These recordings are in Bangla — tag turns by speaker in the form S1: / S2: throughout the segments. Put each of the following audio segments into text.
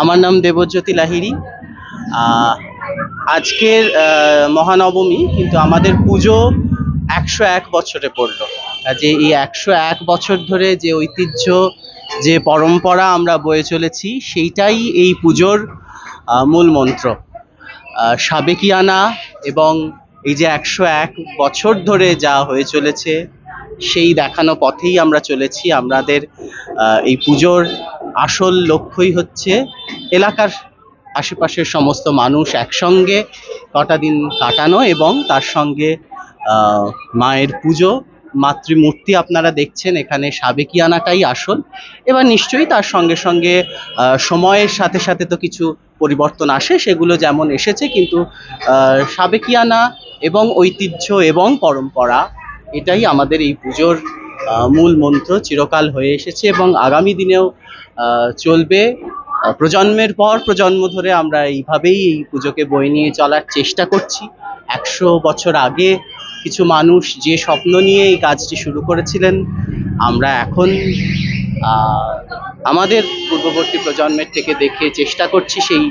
S1: আমার নাম দেবজ্যোতি লাহিড়ী। আজকের মহানবমী কিন্তু আমাদের পুজো একশো এক বছরে পড়ল। যে এই একশো এক বছর ধরে যে ঐতিহ্য, যে পরম্পরা আমরা বয়ে চলেছি, সেইটাই এই পুজোর মূল মন্ত্র। সাবেকিয়ানা এবং এই যে একশো এক বছর ধরে যা হয়ে চলেছে সেই দেখানো পথেই আমরা চলেছি। আমাদের এই পুজোর আসল লক্ষ্যই হচ্ছে এলাকার আশেপাশের সমস্ত মানুষ একসঙ্গে কটা দিন কাটানো এবং তার সঙ্গে মায়ের পুজো, মাতৃমূর্তি আপনারা দেখছেন, এখানে সাবেকিয়ানাটাই আসল। এবার নিশ্চয়ই তার সঙ্গে সঙ্গে সময়ের সাথে সাথে তো কিছু পরিবর্তন আসে, সেগুলো যেমন এসেছে, কিন্তু সাবেকিয়ানা এবং ঐতিহ্য এবং পরম্পরা এটাই আমাদের এই পুজোর মূল মন্ত্র চিরকাল হয়ে এসেছে এবং আগামী দিনেও চলবে। প্রজন্মের পর প্রজন্ম ধরে আমরা এইভাবেই এই পুজোকে বয়ে নিয়ে চলার চেষ্টা করছি। একশো বছর আগে কিছু মানুষ যে স্বপ্ন নিয়ে এই কাজটি শুরু করেছিলেন, আমরা এখন আমাদের পূর্ববর্তী প্রজন্মের থেকে দেখে চেষ্টা করছি সেই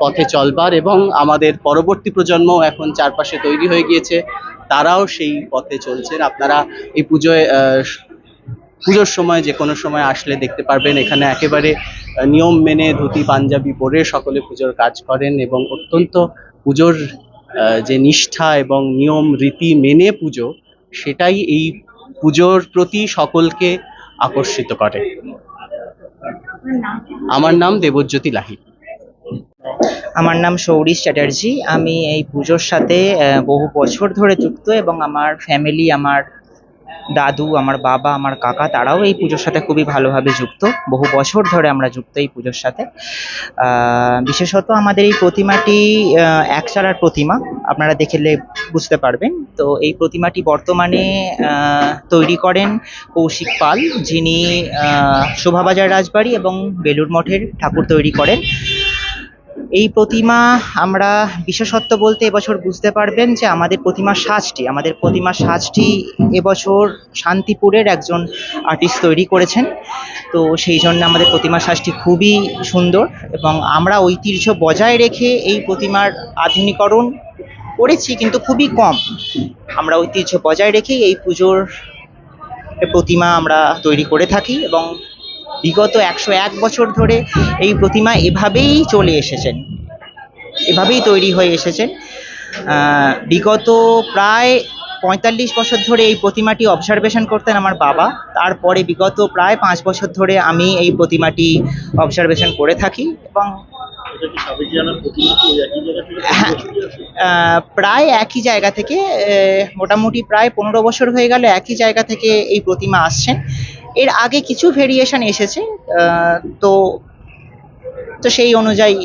S1: পথে চলবার এবং আমাদের পরবর্তী প্রজন্ম এখন চারপাশে তৈরি হয়ে গিয়েছে। তারাও সেই পথে চলছেন। আপনারা এই পুজোয় পুজোর সময় যে কোনো সময় আসলে দেখতে পারবেন এখানে একেবারে নিয়ম মেনে ধুতি পাঞ্জাবি পরে সকলে পুজোর কাজ করেন এবং অত্যন্ত পুজোর আহ, যে নিষ্ঠা এবং নিয়ম রীতি মেনে পুজো সেটাই এই পুজোর প্রতি সকলকে আকর্ষিত করে। আমার নাম দেবজ্যোতি লাহি
S2: আমার নাম সৌরিশ চ্যাটার্জি। আমি এই পুজোর সাথে বহু বছর ধরে যুক্ত এবং আমার ফ্যামিলি আমার দাদু, আমার বাবা, আমার কাকা, তারাও এই পুজোর সাথে খুবই ভালোভাবে যুক্ত। বহু বছর ধরে আমরা যুক্ত এই পুজোর সাথে। বিশেষত আমাদের এই প্রতিমাটি একচালার প্রতিমা, আপনারা দেখলে বুঝতে পারবেন। তো এই প্রতিমাটি বর্তমানে তৈরি করেন কৌশিক পাল, যিনি শোভাবাজার রাজবাড়ি এবং বেলুর মঠের ঠাকুর তৈরি করেন। এই প্রতিমা আমরা বিশেষত্ব বলতে এবছর বুঝতে পারবেন যে আমাদের প্রতিমার সাজটি, আমাদের প্রতিমার সাজটি এবছর শান্তিপুরের একজন আর্টিস্ট তৈরি করেছেন। তো সেই জন্য আমাদের প্রতিমার সাজটি খুবই সুন্দর এবং আমরা ঐতিহ্য বজায় রেখে এই প্রতিমার আধুনিকরণ করেছি কিন্তু খুবই কম। আমরা ঐতিহ্য বজায় রেখেই এই পুজোর প্রতিমা আমরা তৈরি করে থাকি এবং বিগত একশো এক বছর ধরে এই প্রতিমা এভাবেই চলে এসেছেন। এভাবেই তৈরি হয়ে এসেছেন। বিগত প্রায় পঁয়তাল্লিশ বছর ধরে এই প্রতিমাটি অবজারভেশন করতেন আমার বাবা। তারপরে বিগত প্রায় পাঁচ বছর ধরে আমি এই প্রতিমাটি অবজারভেশন করে থাকি এবং হ্যাঁ, প্রায় একই জায়গা থেকে মোটামুটি প্রায় পনেরো বছর হয়ে গেল একই জায়গা থেকে এই প্রতিমা আসছেন। এর আগে কিছু ভেরিয়েশন এসেছে তো তো সেই অনুযায়ী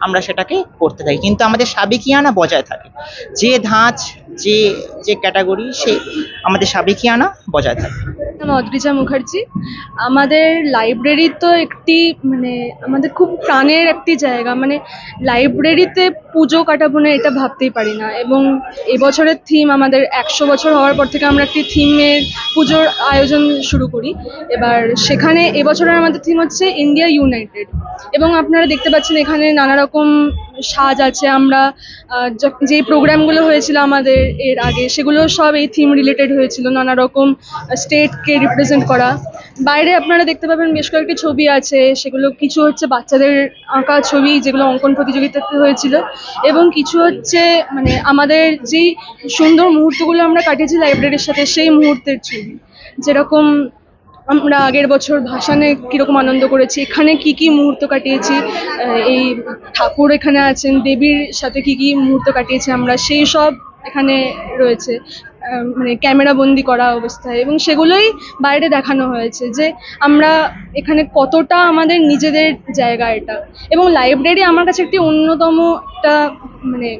S2: আমরা সেটাকে করতে থাকি। কিন্তু আমাদের সাবেকিয়ানা বজায় থাকে। যে ধাঁচ, যে যে ক্যাটাগরি, সে আমাদের সাবেকিয়ানা বজায় থাকে।
S3: অদ্রিজা মুখার্জি, আমাদের লাইব্রেরি তো একটি মানে আমাদের খুব প্রাণের একটি জায়গা। মানে লাইব্রেরিতে পুজো কাটাবো না, এটা ভাবতেই পারি না। এবং এবছরের থিম আমাদের একশো বছর হওয়ার পর থেকে আমরা একটি থিমের পুজোর আয়োজন শুরু করি। এবার সেখানে এবছরের আমাদের থিম হচ্ছে ইন্ডিয়া ইউনাইটেড। এবং আপনারা দেখতে পাচ্ছেন এখানে নানা রকম সাজ আছে, আমরা যেই প্রোগ্রামগুলো হয়েছিল আমাদের এর আগে, সেগুলো সব এই থিম রিলেটেড হয়েছিল, নানা রকম স্টেটকে রিপ্রেজেন্ট করা। বাইরে আপনারা দেখতে পাবেন বেশ কয়েকটি ছবি আছে, সেগুলো কিছু হচ্ছে বাচ্চাদের আঁকা ছবি, যেগুলো অঙ্কন প্রতিযোগিতাতে হয়েছিল, এবং কিছু হচ্ছে মানে আমাদের যেই সুন্দর মুহূর্তগুলো আমরা কাটিয়েছি লাইব্রেরির সাথে, সেই মুহূর্তের ছবি। যেরকম আমরা আগের বছর ভাসানে কীরকম আনন্দ করেছি, এখানে কি কি মুহূর্ত কাটিয়েছি এই ঠাকুর এখানে আছেন, দেবীর সাথে কি কি মুহূর্ত কাটিয়েছি আমরা, সেই সব এখানে রয়েছে মানে ক্যামেরা বন্দি করা অবস্থায় এবং সেগুলোই বাইরে দেখানো হয়েছে যে আমরা এখানে কতটা আমাদের নিজেদের জায়গা এটা। এবং লাইব্রেরি আমার কাছে একটি অন্যতম একটা মানে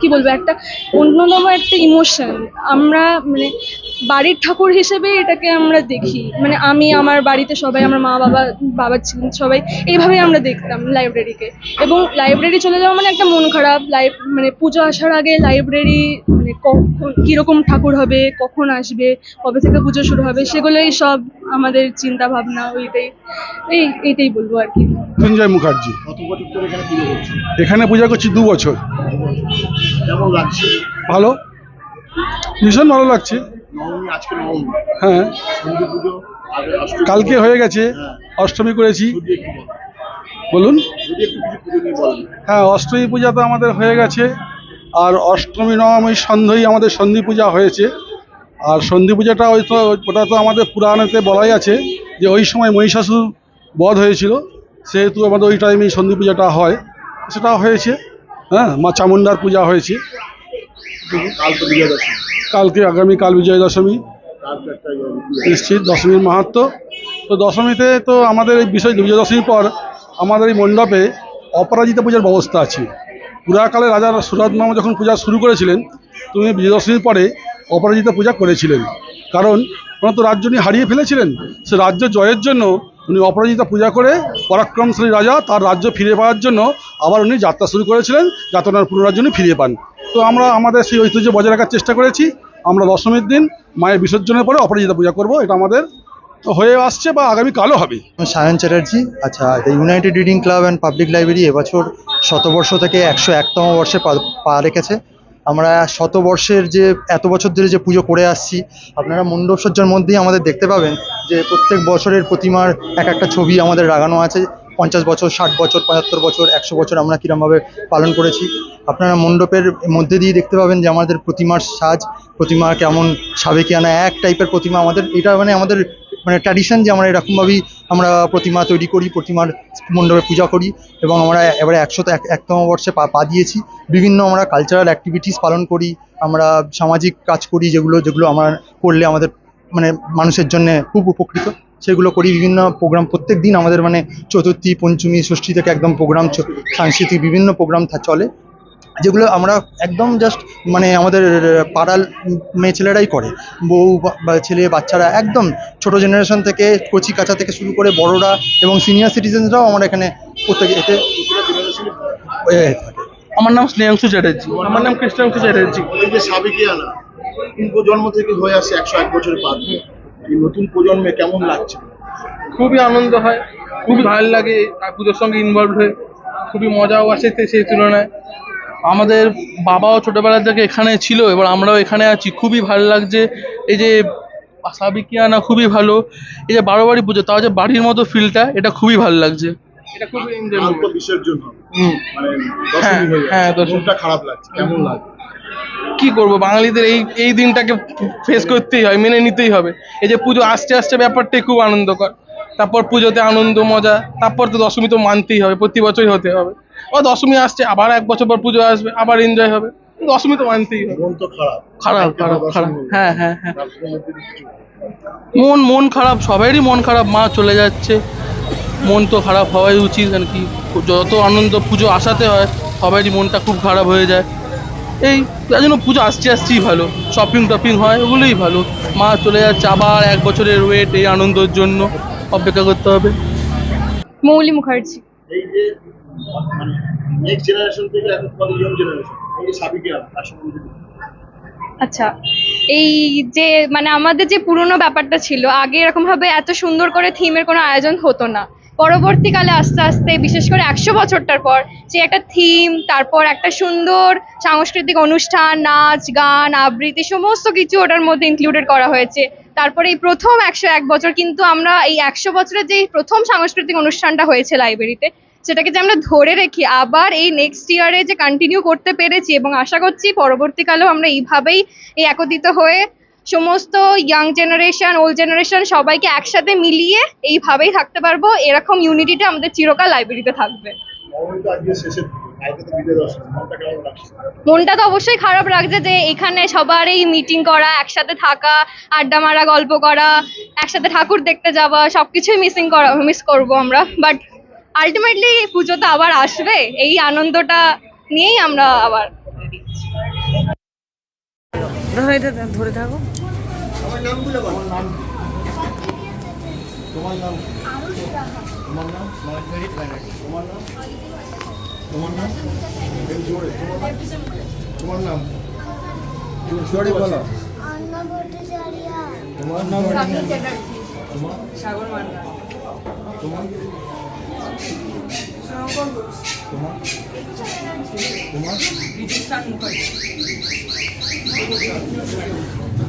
S3: কি বলব, একটা অন্যতম একটা ইমোশন আমরা মানে বাড়ির ঠাকুর হিসেবে এটাকে আমরা দেখি। মানে আমি আমার বাড়িতে সবাই আমার মা বাবা বাবা ছিলেন সবাই এইভাবেই আমরা দেখতাম লাইব্রেরিকে এবং লাইব্রেরি চলে যাওয়া মানে একটা মন খারাপ লাইভ মানে পুজো আসার আগে লাইব্রেরি মানে কখন কীরকম ঠাকুর হবে কখন আসবে কবে থেকে পুজো শুরু হবে সেগুলোই সব আমাদের চিন্তা ভাবনা ওইটাই এই এইটাই বলব আর কি।
S4: মৃত্যুঞ্জয় মুখার্জি।
S5: এখানে পুজো করছে?
S4: এখানে পূজা করছি দু বছর।
S5: লাগছে?
S4: ভালো? ভীষণ ভালো লাগছে।
S5: নবমী আজকে নবমী।
S4: হ্যাঁ। কালকে হয়ে গেছে
S5: হ্যাঁ।
S4: অষ্টমী করেছি।
S5: বলেন।
S4: হ্যাঁ অষ্টমী পূজা তো আমাদের হয়ে গেছে আর অষ্টমী নবমী সন্ধ্যেই আমাদের সন্ধি পূজা হয়েছে। আর সন্ধি পূজাটা ওই তো ওটা তো আমাদের পুরাণেতে বলাই আছে যে ওই সময় মহিষাসুর বধ হয়েছিল সেহেতু আমাদের ওই টাইমেই সন্ধি পূজাটা হয়। সেটা হয়েছে হ্যাঁ মা চামুন্ডার পূজা হয়েছে।
S5: কাল
S4: কালকে আগামীকাল বিজয় দশমী। নিশ্চিত, দশমীর মাহাত্ম তো দশমীতে তো আমাদের এই বিষয় বিজয় দশমীর পর আমাদের এই মণ্ডপে অপরাজিতা পূজার ব্যবস্থা আছে। পুরাকালে রাজা সুরত মামা যখন পূজা শুরু করেছিলেন, তিনি বিজয় দশমীর পরে অপরাজিতা পূজা করেছিলেন। কারণ ওনার তো রাজ্য উনি হারিয়ে ফেলেছিলেন। সে রাজ্য জয়ের জন্য উনি অপরাজিতা পূজা করে পরাক্রমশালী রাজা তার রাজ্য ফিরে পাওয়ার জন্য আবার উনি যাত্রা শুরু করেছিলেন, যাতে ওনার পুনরাজ্য ফিরিয়ে পান। তো আমরা আমাদের সেই ঐতিহ্য বজায় রাখার চেষ্টা করেছি। আমরা দশমীর দিন মায়ের বিসর্জনের পরে অপরাজিতা পূজা করব। এটা আমাদের হয়ে আসছে বা আগামীকালও হবে।
S6: সায়ন চ্যাটার্জি। আচ্ছা united reading club and public library এবছর শতবর্ষ থেকে একশো একতম বর্ষে পা রেখেছে। আমরা শতবর্ষের যে, এত বছর ধরে যে পুজো করে আসছি, আপনারা মণ্ডপসজ্জার মধ্যেই আমাদের দেখতে পাবেন যে প্রত্যেক বছরের প্রতিমার এক একটা ছবি আমাদের লাগানো আছে। পঞ্চাশ বছর, ষাট বছর, পঁচাত্তর বছর, একশো বছর আমরা কীরমভাবে পালন করেছি। আপনারা মণ্ডপের মধ্যে দিয়ে দেখতে পাবেন যে আমাদের প্রতিমার সাজ, প্রতিমা কেমন সাবেকিয়ানা, এক টাইপের প্রতিমা আমাদের, এটা মানে আমাদের মানে ট্র্যাডিশন যে আমরা এরকমভাবেই আমরা প্রতিমা তৈরি করি, প্রতিমার মণ্ডপে পূজা করি এবং আমরা এবারে একশত এক, একতম বর্ষে পা পা দিয়েছি। বিভিন্ন আমরা কালচারাল অ্যাক্টিভিটিস পালন করি, আমরা সামাজিক কাজ করি যেগুলো যেগুলো আমরা করলে আমাদের মানে মানুষের জন্য খুব উপকৃত। সেগুলো করি বিভিন্ন প্রোগ্রাম প্রত্যেক দিন আমাদের মানে চতুর্থী পঞ্চমী ষষ্ঠী থেকে একদম প্রোগ্রাম সাংস্কৃতিক বিভিন্ন প্রোগ্রাম চলে। যেগুলো আমরা একদম জাস্ট মানে আমাদের পাড়ার মেয়ে ছেলেরাই করে। বউ বা- বা ছেলে বাচ্চারা একদম ছোট জেনারেশন থেকে কচি কাঁচা থেকে শুরু করে বড়রা এবং সিনিয়র সিটিজেনসরাও আমরা এখানে প্রত্যেক এতে
S7: আমার নাম স্নেহাংশু চ্যাটার্জি। আমার নাম কৃষ্ণাংশু চ্যাটার্জি।
S5: এই যে সাবেকিয়ানা তিন প্রজন্ম থেকে হয়ে আসছে একশো এক বছরের পার দিয়ে। এই নতুন প্রজন্মে কেমন লাগছে?
S7: খুবই আনন্দ হয় খুবই ভালো লাগে পুজোর সঙ্গে ইনভলভ হয়ে খুবই মজাও আসে সেই তুলনায়। আমাদের বাবাও ছোটবেলা থেকে এখানে ছিল এবার আমরাও এখানে আছি খুবই ভালো লাগছে। এই যে সাবিকিয়ানা খুবই ভালো এই যে বারো বাড়ি পুজো তাও যে বাড়ির মতো ফিলটা এটা খুবই ভালো লাগছে। এটা খুবই
S5: বিসর্জন হবে। মানে দশমী হয়ে
S7: হ্যাঁ,
S5: যাচ্ছে। খারাপ লাগছে কেমন লাগছে?
S7: কি করব বাঙালিদের এই এই দিনটাকে ফেস করতেই হয় মেনে নিতেই হবে। এই যে পুজো আসতে আসতে ব্যাপারটাই খুব আনন্দকর। তারপর পুজোতে আনন্দ মজা তারপর তো দশমী তো মানতেই হবে প্রতি বছরই হতে হবে। ও দশমী আসছে আবার এক বছর পর পুজো আসবে আবার এনজয় হবে। দশমী তো মানতেই হবে।
S5: মন তো খারাপ।
S7: খারাপ খারাপ হ্যাঁ হ্যাঁ হ্যাঁ। মন মন খারাপ সবারই মন খারাপ মা চলে যাচ্ছে। মন তো খারাপ হওয়াই উচিত কারণ কি যত আনন্দ পুজো আসাতে হয় সবারই মনটা খুব খারাপ হয়ে যায়। এই তার জন্য পুজো আসছে আসছেই ভালো শপিং টপিং হয় ওগুলোই ভালো। মা চলে যাচ্ছে আবার এক বছরের ওয়েট এই আনন্দের জন্য অপেক্ষা করতে হবে।
S3: মৌলি মুখার্জি।
S5: এই যে মানে নেক্সট জেনারেশন থেকে এখন ইয়ং জেনারেশন এই যে সাবেকিয়ানা তার সম্বন্ধে কিছু।
S8: আচ্ছা এই যে মানে আমাদের যে পুরনো ব্যাপারটা ছিল আগে এরকম ভাবে এত সুন্দর করে থিমের কোনো আয়োজন হতো না। পরবর্তীকালে আস্তে আস্তে, বিশেষ করে একশো বছরটার পর, যে একটা থিম তারপর একটা সুন্দর সাংস্কৃতিক অনুষ্ঠান, নাচ, গান, আবৃত্তি, সমস্ত কিছু ওটার মধ্যে ইনক্লুডেড করা হয়েছে। তারপরে এই প্রথম একশো এক বছর কিন্তু আমরা এই একশো বছরের যে প্রথম সাংস্কৃতিক অনুষ্ঠানটা হয়েছে লাইব্রেরিতে সেটাকে যে আমরা ধরে রেখে আবার এই নেক্সট ইয়ারে যে কন্টিনিউ করতে পেরেছি এবং আশা করছি পরবর্তীকালেও আমরা এইভাবেই এই একত্রিত হয়ে সমস্ত ইয়াং জেনারেশন ওল্ড জেনারেশন সবাইকে একসাথে মিলিয়ে এইভাবেই থাকতে পারব। এরকম ইউনিটিটা আমাদের চিরকাল লাইব্রেরিতে থাকবে।
S5: মনটা
S8: তো অবশ্যই খারাপ লাগছে যে এখানে সবার এই মিটিং করা, একসাথে থাকা, আড্ডা মারা, গল্প করা, একসাথে ঠাকুর দেখতে যাওয়া, সবকিছুই মিসিং করা মিস করব আমরা। বাট আলটিমেটলি পুজো তো আবার আসবে। এই আনন্দটা নিয়েই আমরা আবার
S5: আমার নামগুলো বলো। নাম তোমার নাম? তোমার নাম তোমার নাম? তোমার নাম? জোরে। তোমার নাম? তোমার জোরে বলো। তোমার নাম? তোমার?
S9: সাগর মান্না
S5: তোমার? তোমার? তোমার?